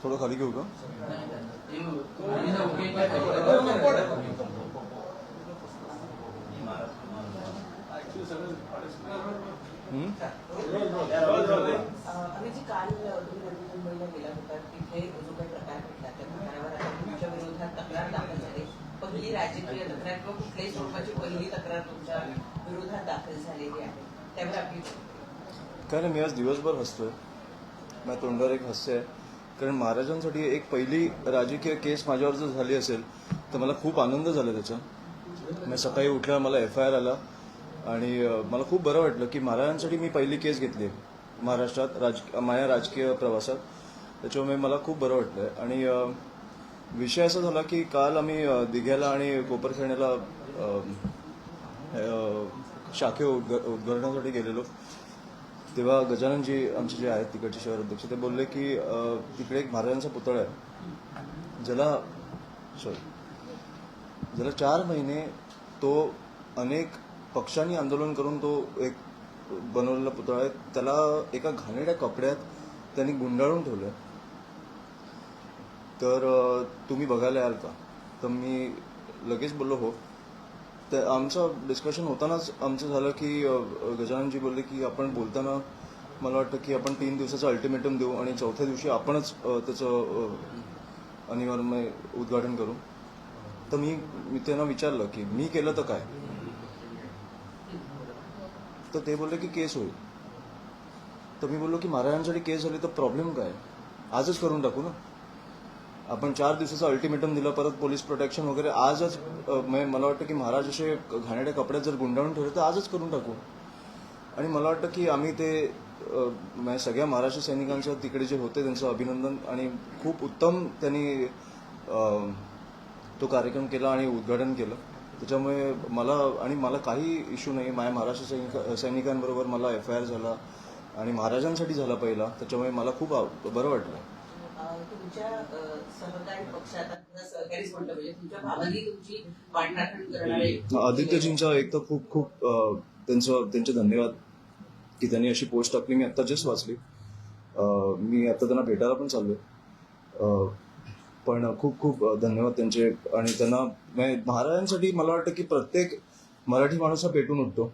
थोडं खाली घेऊ का हम्म? आम्ही जी काल तुम्ही नवी मुंबईला गेला होता तिथे जो काही प्रकार घडला त्या प्रकारावर आता तुमच्या विरोधात तक्रार दाखल झाली. पहिली राजकीय तक्रार किंवा कुठल्याही स्वरूपाची पहिली तक्रार तुमच्या विरोधात दाखल झालेली आहे त्यावर आपली काय नाही मी आज दिवसभर हसतोय. माझ्या तोंडावर एक हास्य आहे. कारण महाराजांसाठी एक पहिली राजकीय केस माझ्यावर जर झाली असेल तर मला खूप आनंद झाला त्याचा. मी सकाळी उठल्यावर मला एफ आय आर आला आणि मला खूप बरं वाटलं की महाराजांसाठी मी पहिली केस घेतली आहे. महाराष्ट्रात राज माझ्या राजकीय प्रवासात. त्याच्यामुळे मला खूप बरं वाटलं आणि विषय असा झाला की काल आम्ही दिघ्याला आणि कोपरखेड्याला शाखे उद्घ- उद्घाटनासाठी गेलेलो. तेव्हा गजाननजी आमचे जे आहेत तिकडचे शहर अध्यक्ष ते बोलले की तिकडे एक महाराजांचा पुतळा आहे. ज्याला सॉरी ज्याला चार महिने तो अनेक पक्षांनी आंदोलन करून तो एक बनवलेला पुतळा आहे. त्याला एका घाणेरड्या कपड्यात त्यांनी गुंडाळून ठेवलं तर तुम्ही बघायला याल का? तर मी लगेच बोललो हो. तर आमचं डिस्कशन होतानाच आमचं झालं की गजाननजी बोलले की आपण बोलताना मला वाटतं की आपण तीन दिवसाचं अल्टिमेटम देऊ आणि चौथ्या दिवशी आपणच त्याचं अनिवार्य उद्घाटन करू. तर मी मी त्यांना विचारलं की मी केलं तर काय? तर ते बोलले की केस होईल. तर मी बोललो की महाराजांसाठी केस झाली तर प्रॉब्लेम काय? आजच करून टाकू ना. आपण चार दिवसाचं अल्टिमेटम दिलं परत पोलीस प्रोटेक्शन वगैरे आजच म्हणजे मला वाटतं की महाराज असे घाणेरड्या कपड्यात जर गुंडाळून ठेवले तर आजच करून टाकू. आणि मला वाटतं की आम्ही ते सगळ्या महाराष्ट्र सैनिकांचं तिकडे जे होते त्यांचं अभिनंदन आणि खूप उत्तम त्यांनी तो कार्यक्रम केला आणि उद्घाटन केलं. त्याच्यामुळे मला आणि मला काही इश्यू नाही माझ्या महाराष्ट्र सैनिक सैनिकांबरोबर मला एफ आय आर झाला आणि महाराजांसाठी झाला पहिला. त्याच्यामुळे मला खूप बरं वाटलं. अं, तुमच्या अं, सहकारी पक्षात आता सहकारीच म्हणतो म्हणजे तुमच्या भावानी तुमची वाटणाघण करणारे आदित्यजींचा एक तर खूप खूप त्यांचं त्यांचे धन्यवाद की त्यांनी अशी पोस्ट टाकली. मी आता जस्ट वाचली. मी आता त्यांना भेटायला पण चाललोय. पण खूप खूप धन्यवाद त्यांचे. आणि त्यांना म्हणजे महाराजांसाठी मला वाटतं की प्रत्येक मराठी माणूस हा पेटून उठतो.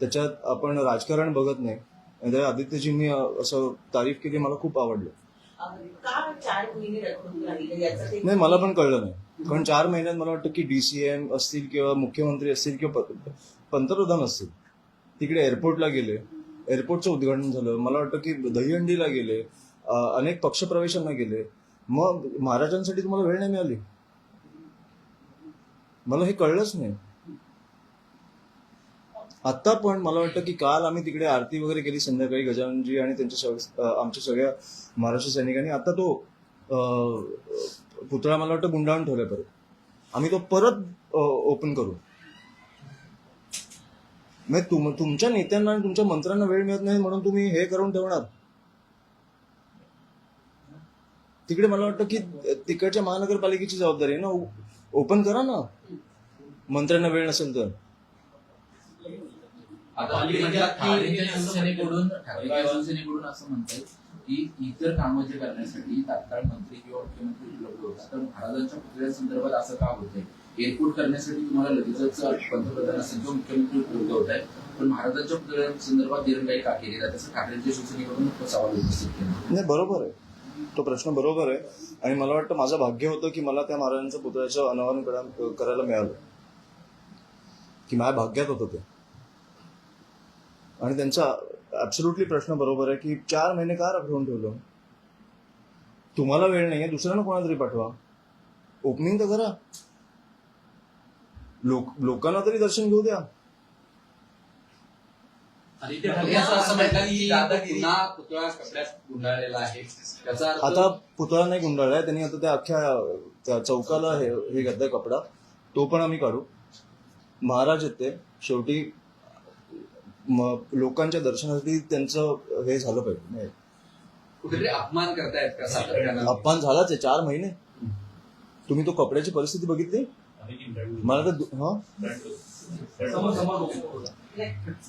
त्याच्यात आपण राजकारण बघत नाही. आणि त्या आदित्यजींनी असं तारीफ केली मला खूप आवडलं. नाही मला पण कळलं नाही. कारण चार महिन्यात मला वाटतं की डीसीएम असतील किंवा मुख्यमंत्री असतील किंवा पंतप्रधान असतील. तिकडे एअरपोर्टला गेले. एअरपोर्टचं उद्घाटन झालं. मला वाटतं की दहीहंडीला गेले. अनेक पक्षप्रवेशांना गेले. मग महाराजांसाठी तुम्हाला वेळ नाही मिळाली. मला हे कळलंच नाही. आता पण मला वाटतं की काल आम्ही तिकडे आरती वगैरे केली संध्याकाळी गजाननजी आणि त्यांच्या सग- आमच्या सगळ्या महाराष्ट्र सैनिकांनी. आता तो पुतळा मला वाटतं गुंडाळून ठेवल्या परत. आम्ही तो परत ओपन करू. म्हणजे तुम तुमच्या नेत्यांना आणि तुमच्या मंत्र्यांना वेळ मिळत नाही म्हणून तुम्ही हे करून ठेवणार. तिकडे मला वाटतं की तिकडच्या महानगरपालिकेची जबाबदारी आहे ना? ओपन करा ना. मंत्र्यांना वेळ नसेल तर. शिवसेनेकडून शिवसेनेकडून असं म्हणतात की इतर कामं जे करण्यासाठी तात्काळ मंत्री किंवा मुख्यमंत्री उपलब्ध होतात. तर महाराजांच्या पुतळ्यासंदर्भात असं का होतंय? एअरपोर्ट करण्यासाठी तुम्हाला लगेचच पंतप्रधान असेल किंवा मुख्यमंत्री उपलब्ध होत आहे पण महाराजांच्या पुतळ्यासंदर्भात दिरंगाई का केली जाते? असं ठाकरेंच्या शिवसेनेकडून सवाल उपस्थित केला. नाही बरोबर आहे. तो प्रश्न बरोबर आहे. आणि मला वाटतं माझं भाग्य होतं की मला त्या महाराजांच्या पुतळ्याचं अनावरण करायला मिळालं. की माझ्या भाग्यात होतं ते. आणि त्यांचा ऍब्सोल्युटली प्रश्न बरोबर आहे की चार महिने का रखडून ठेवलं? तुम्हाला वेळ नाहीये दुसऱ्यानं कोणाला तरी पाठवा. ओपनिंग तर करा. लोक लोकांना तरी दर्शन घेऊ द्या. असं असं की पुतळा कपड्यात गुंडाळलेला आहे. त्याचा अर्थ आता पुतळा नाही गुंडाळलाय त्यांनी आता त्या अख्ख्या त्या चौकाला हे हे घातलाय कपडा. तो पण आम्ही काढू. महाराज आहेत ते शेवटी लोकांच्या दर्शनासाठी त्यांचं हे झालं पाहिजे. नाही. कुठेतरी अपमान करतायत का सातत्यानं? अपमान झालाच आहे चार महिने. तुम्ही तो कपड्याची परिस्थिती बघितली? मला तर दु- हा?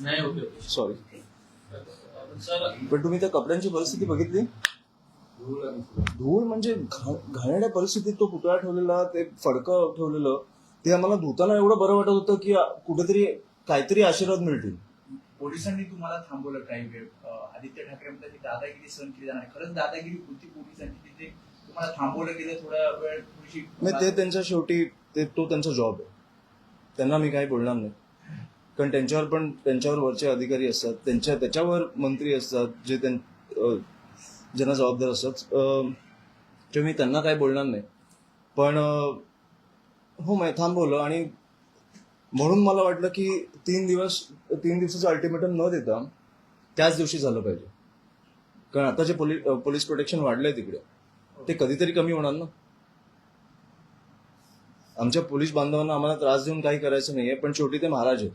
नाही ओके ओके सॉरी पण तुम्ही त्या कपड्यांची परिस्थिती बघितली? धूळ म्हणजे घा- घाणेरड्या परिस्थितीत तो पुतळा ठेवलेला ते फडकं ठेवलेलं ते आम्हाला धुताना एवढं बरं वाटत होतं की कुठेतरी काहीतरी आशीर्वाद मिळतील. पोलिसांनी तुम्हाला थांबवलं काही वेळ. आदित्य ठाकरे म्हणतात की दादागिरी सहन केली जाणार. खरंच दादागिरी होती पोलिसांची? तिथे तुम्हाला थांबवलं गेलं थोडा वेळ थोडीशी नाही ते त्यांच्या शेवटी ते तो त्यांचा जॉब आहे. त्यांना मी काही बोलणार नाही. कारण त्यांच्यावर पण त्यांच्यावर वरचे अधिकारी असतात त्यांच्या त्याच्यावर मंत्री असतात जे त्यां ज्यांना जबाबदार असतात. ते मी त्यांना काही बोलणार नाही. पण हो मी थांबवलं आणि म्हणून मला वाटलं की तीन दिवस तीन दिवसाचं अल्टिमेटम न देता त्याच दिवशी झालं पाहिजे. कारण आता जे पोलीस प्रोटेक्शन वाढलंय तिकडे ते कधीतरी कमी होणार ना? आमच्या पोलीस बांधवांना आम्हाला त्रास देऊन काही करायचं नाहीये पण शेवटी ते महाराज आहेत.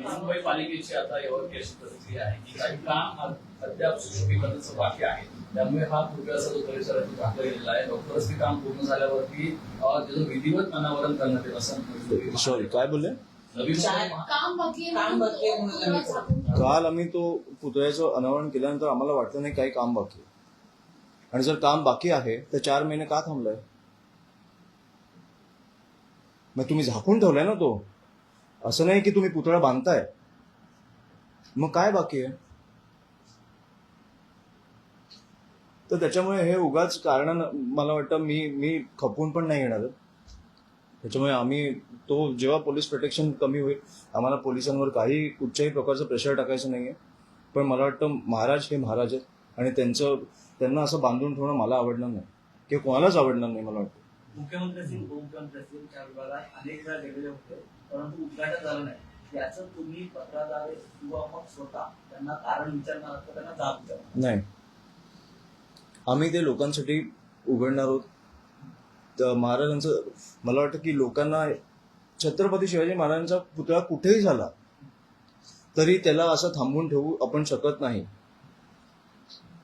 मुंबई पालिकेची आता यावर अशी प्रतिक्रिया आहे की काही काम अ- अद्याप सुशोभीकरणाचं बाकी आहे. त्यामुळे हा पुतळ्याचा जो परिसरातून टाकला गेलेला आहे लवकरच ते काम पूर्ण झाल्यावरती अ, त्याचं विधिवत अनावरण करण्यात येईल असं सॉरी काय बोलले. काल आम्ही तो पुतळ्याचं अनावरण केल्यानंतर आम्हाला वाटलं नाही काही काम बाकी. आणि जर काम बाकी आहे तर चार महिने का थांबलाय? मग तुम्ही झाकून ठेवलाय ना तो. असं नाही की तुम्ही पुतळा बांधताय. मग काय बाकी आहे? तर त्याच्यामुळे हे उगाच कारण मला वाटतं मी मी खपून पण नाही येणार. त्याच्यामुळे आम्ही तो जेव्हा पोलीस प्रोटेक्शन कमी होईल आम्हाला पोलिसांवर काही कुठच्याही प्रकारचं प्रेशर टाकायचं नाहीये. पण मला वाटतं महाराज हे महाराज आहेत. आणि त्यांचं त्यांना असं बांधून ठेवणं मला आवडणार नाही. किंवा कोणालाच आवडणार नाही मला वाटतं. मुख्यमंत्री असतील उपमुख्यमंत्री असतील त्या विभागात अनेक वेळा गेलेले होते परंतु उद्घाटन झालं नाही. याचं तुम्ही पत्राद्वारे किंवा मग स्वतः त्यांना कारण विचारणार असतं त्यांना जाब विचारणार नाही. आम्ही ते लोकांसाठी उघडणार आहोत. तर महाराजांचं मला वाटतं की लोकांना छत्रपती शिवाजी महाराजांचा पुतळा कुठेही झाला तरी त्याला असं थांबवून ठेवू आपण शकत नाही.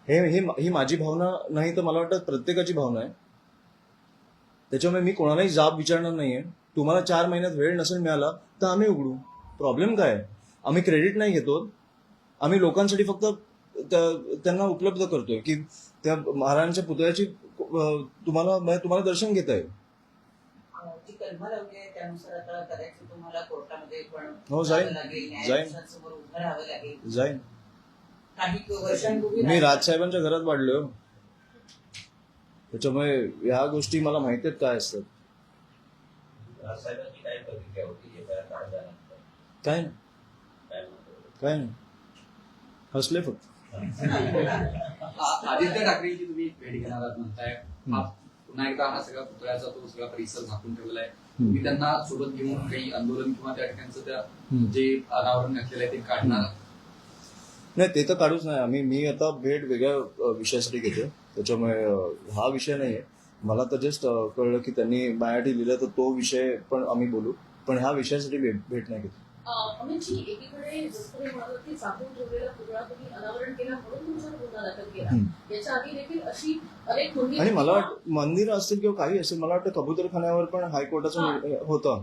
हे हे ही माझी भावना नाही तर मला वाटतं प्रत्येकाची भावना आहे. त्याच्यामुळे मी कोणालाही जाब विचारणार नाहीये. तुम्हाला चार महिन्यात वेळ नसेल मिळाला तर आम्ही उघडू. प्रॉब्लेम काय आहे? आम्ही क्रेडिट नाही घेतो. आम्ही लोकांसाठी फक्त त्या- त्यांना उपलब्ध करतोय की त्या महाराजांच्या पुतळ्याची तुम्हाला म्हणजे तुम्हाला दर्शन घेता येईल. आहे. हो, जाईन. जावं लागेल. काही वर्षांपूर्वी मी राजसाहेबांच्या घरात वाढलोय. हो. त्याच्यामुळे ह्या गोष्टी मला माहिती आहेत काय असतात. काय हे काय नाही. हसले फक्त. आ- आदित्य ठाकरेंची तुम्ही भेट घेणार आहात म्हणताय. हा पुन्हा एकदा हा सगळा पुतळ्याचा तो सगळा परिसर झाकून ठेवलेला आहे तुम्ही त्यांना सोबत घेऊन काही आंदोलन किंवा त्या ठिकाणचं त्या. जे अनावरण घातलेलं आहे ते काढणार आहात? नाही ते तर काढूच नाही. आम्ही मी आता भेट वेगळ्या विषयासाठी घेतो त्याच्यामुळे हा विषय नाहीये. मला तर जस्ट कळलं की त्यांनी माझ्यासाठी लिहिलं तर तो विषय पण आम्ही बोलू. पण ह्या विषयासाठी भेट भेट नाही घेतली. आणि मला वाटतं मंदिर असतील किंवा काही असेल मला वाटतं कबूतरखान्यावर पण हायकोर्टाचं होतं.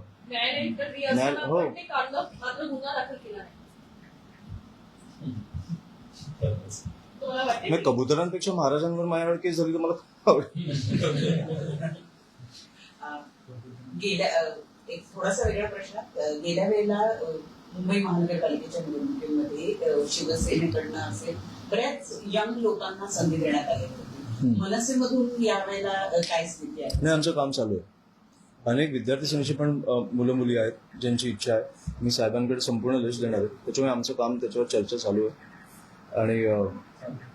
हो. आपण ते काढलं मात्र गुन्हा दाखल केला नाही कबुतरांपेक्षा महाराजांवर माझ्यावर केस झाली तर मला गेल्या एक थोडासा वेगळा प्रश्न. गेल्या वेळेला मुंबई महानगरपालिकेच्या निवडणुकीमध्ये शिवसेनेकडनं असे बऱ्याच यंग लोकांना संधी देण्यात आली होती. हम्म. मनसेमधून यावेळेला अं, काय स्थिती आहे? नाही आमचं काम चालू आहे. अनेक विद्यार्थी सेनेची पण मुलं मुली आहेत ज्यांची इच्छा आहे. मी साहेबांकडे संपूर्ण लिस्ट देणार आहे. त्याच्यामुळे आमचं काम त्याच्यावर चर्चा चालू आहे. आणि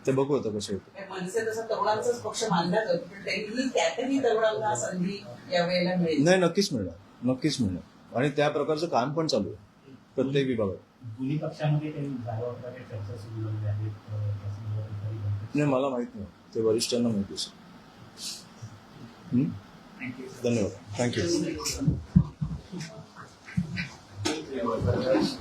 ते बघू आता कसं होतं. कारण मनसे तसा तरुणांचाच पक्ष मानला जातो पण तरीही त्यातही तरुणांना संधी यावेळेला मिळेल. नाही नक्कीच मिळणार नक्कीच मिळणार. आणि त्या प्रकारचं काम पण चालू आहे प्रत्येक विभागात. दोन्ही पक्षामध्ये चर्चा सुरू नाही मला माहीत नाही ते वरिष्ठांना माहिती असेल. हं? धन्यवाद. थँक्यू